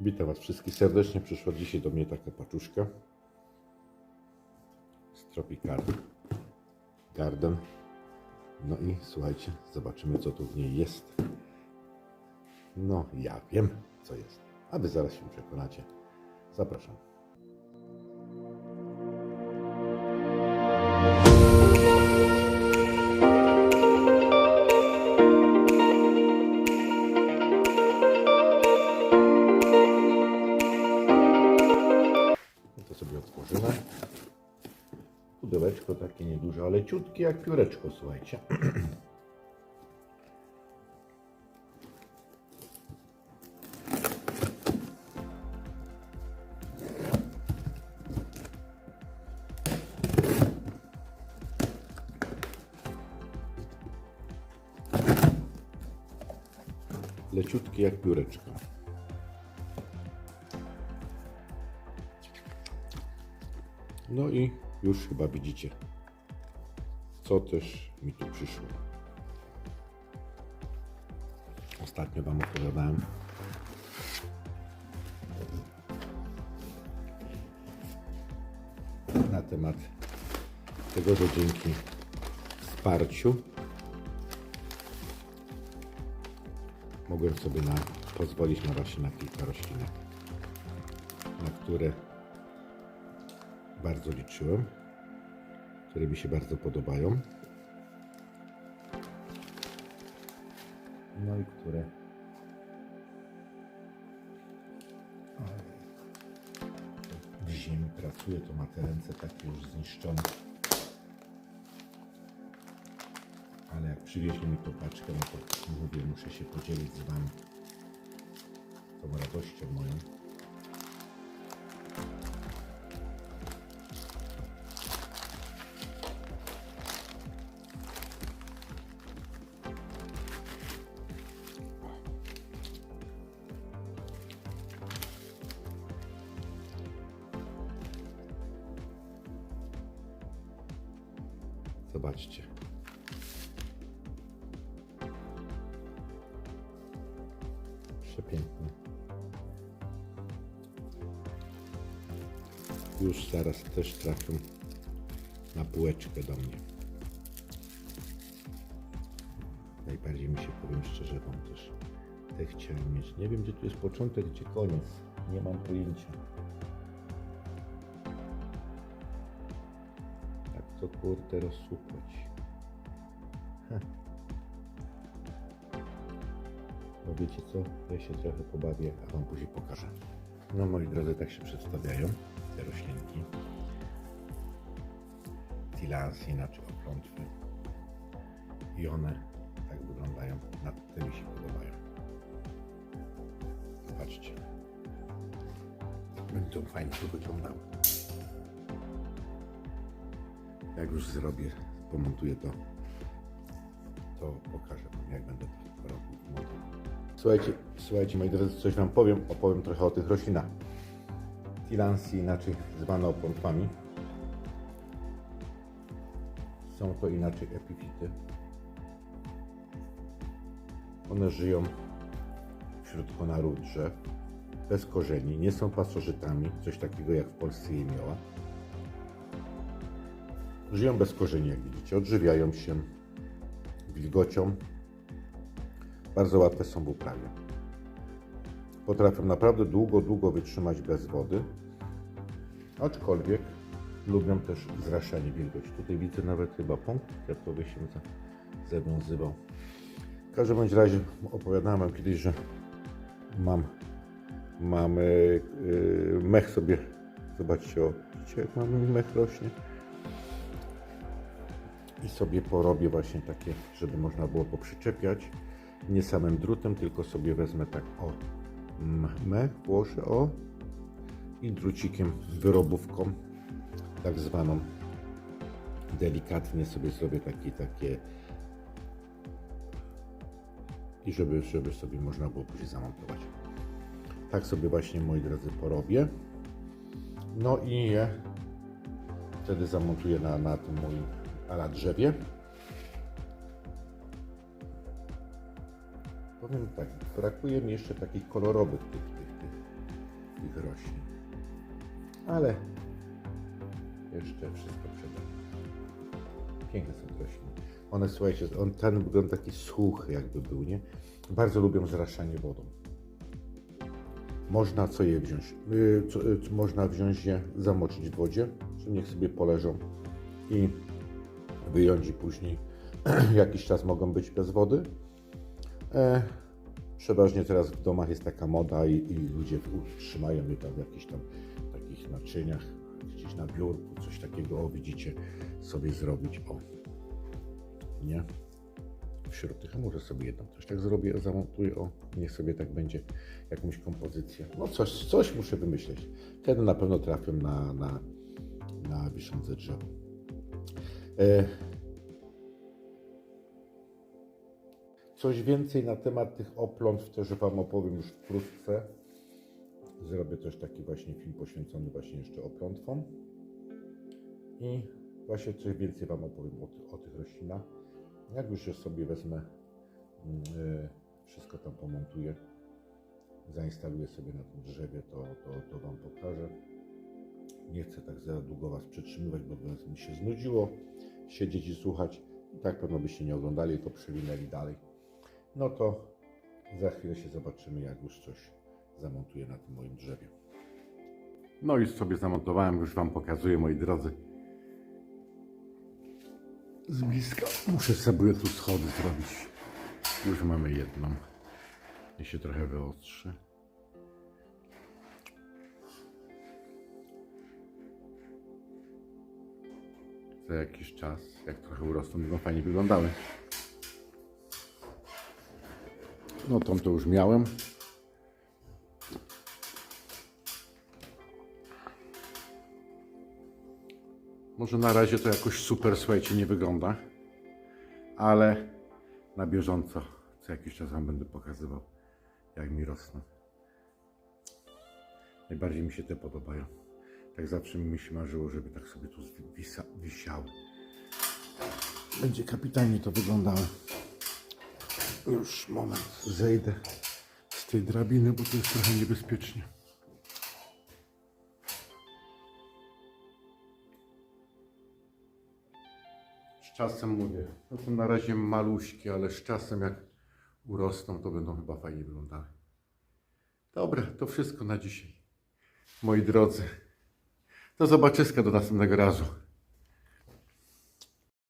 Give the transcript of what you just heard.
Witam Was wszystkich serdecznie. Przyszła dzisiaj do mnie taka paczuszka z Tropical Garden. No i słuchajcie, zobaczymy co tu w niej jest. No, ja wiem co jest, a Wy zaraz się przekonacie. Zapraszam. Pudełeczko takie nieduże, ale ciutkie jak pióreczko, słuchajcie. Leciutkie jak pióreczko. No i już chyba widzicie, co też mi tu przyszło. Ostatnio Wam opowiadałem. Na temat tego, że dzięki wsparciu mogłem sobie na, pozwolić na właśnie na kilka roślinek, na które bardzo liczyłem, które mi się bardzo podobają. No i które w ziemi pracuje, to ma te ręce takie już zniszczone. Ale jak przywieźli mi tą paczkę, no to mówię, muszę się podzielić z Wami tą radością moją. Zobaczcie. Przepiękne. Już zaraz też trafią na półeczkę do mnie. Najbardziej mi się, powiem szczerze, wam też te chciałem mieć. Nie wiem, gdzie tu jest początek, gdzie koniec. Nie mam pojęcia. To kurde rozsupać? No wiecie co? Ja się trochę pobawię, a wam później pokażę. No moi drodzy, tak się przedstawiają te roślinki. Tilansy, inaczej oplątwy. I one tak wyglądają. Na te mi się podobają. Zobaczcie. Będą fajnie to wyglądały. Jak już zrobię, pomontuję to, to pokażę Wam, jak będę to robił. Słuchajcie, słuchajcie, moi drodzy, coś Wam powiem, opowiem trochę o tych roślinach. Tilansy, inaczej zwane oplątwami. Są to inaczej epifity. One żyją wśród konarów drzew, bez korzeni, nie są pasożytami, coś takiego jak w Polsce jemioła. Żyją bez korzeni, jak widzicie, odżywiają się wilgocią, bardzo łatwe są w uprawie. Potrafią naprawdę długo, długo wytrzymać bez wody, aczkolwiek lubią też zraszanie wilgoci. Tutaj widzę nawet chyba punkt kwiatowy się za- zawiązywał. W każdym bądź razie opowiadałem wam kiedyś, że mam, mam e, mech sobie, zobaczcie, o, widzicie jak mamy mech rośnie. I sobie porobię właśnie takie, żeby można było poprzyczepiać. Nie samym drutem, tylko sobie wezmę tak o m- mech, włożę o i drucikiem, wyrobówką, tak zwaną. Delikatnie sobie zrobię takie, takie i żeby, żeby sobie można było później zamontować. Tak sobie właśnie, moi drodzy, porobię. No i je wtedy zamontuję na, na tym moim ala drzewie. Powiem tak, brakuje mi jeszcze takich kolorowych tych, tych, tych wszystkich roślin. Ale jeszcze wszystko przede. Piękne są te rośliny. One, słuchajcie, on ten wygląda taki suchy jakby był, nie? Bardzo lubią zraszanie wodą. Można co je wziąć? Yy, co, yy, można wziąć je, zamoczyć w wodzie, niech sobie poleżą i wyjąć i później jakiś czas mogą być bez wody. E, przeważnie teraz w domach jest taka moda i, i ludzie trzymają je tam w jakichś tam takich naczyniach, gdzieś na biurku, coś takiego, o widzicie, sobie zrobić, o, nie? Wśród tych, a może sobie jedną też tak zrobię, zamontuję, o, niech sobie tak będzie jakąś kompozycję. No coś, coś muszę wymyśleć. Wtedy na pewno trafią na, na, na wiszące drzewo. E, Coś więcej na temat tych oplątw też Wam opowiem już wkrótce. Zrobię też taki właśnie film poświęcony właśnie jeszcze oplątwom. I właśnie coś więcej Wam opowiem o, ty- o tych roślinach. Jak już je sobie wezmę, mm, y, wszystko tam pomontuję, zainstaluję sobie na tym drzewie, to, to, to Wam pokażę. Nie chcę tak za długo Was przytrzymywać, bo by mi się znudziło siedzieć i słuchać. I tak pewno byście nie oglądali, to przewinęli dalej. No to za chwilę się zobaczymy, jak już coś zamontuję na tym moim drzewie. No i sobie zamontowałem, już Wam pokazuję, moi drodzy. Z bliska muszę sobie tu schody zrobić. Już mamy jedną. Niech się trochę wyostrzy. Za jakiś czas, jak trochę urosną, będą fajnie wyglądały. No tą to już miałem. Może na razie to jakoś super, słuchajcie, nie wygląda. Ale na bieżąco co jakiś czas Wam będę pokazywał, jak mi rosną. Najbardziej mi się te podobają. Tak zawsze mi się marzyło, żeby tak sobie tu wisa, wisiały. Będzie kapitalnie to wyglądało. Już moment, zejdę z tej drabiny, bo to jest trochę niebezpiecznie. Z czasem mówię, no to na razie maluśkie, ale z czasem jak urosną, to będą chyba fajnie wyglądały. Dobra, to wszystko na dzisiaj. Moi drodzy, do zobaczyska do następnego razu.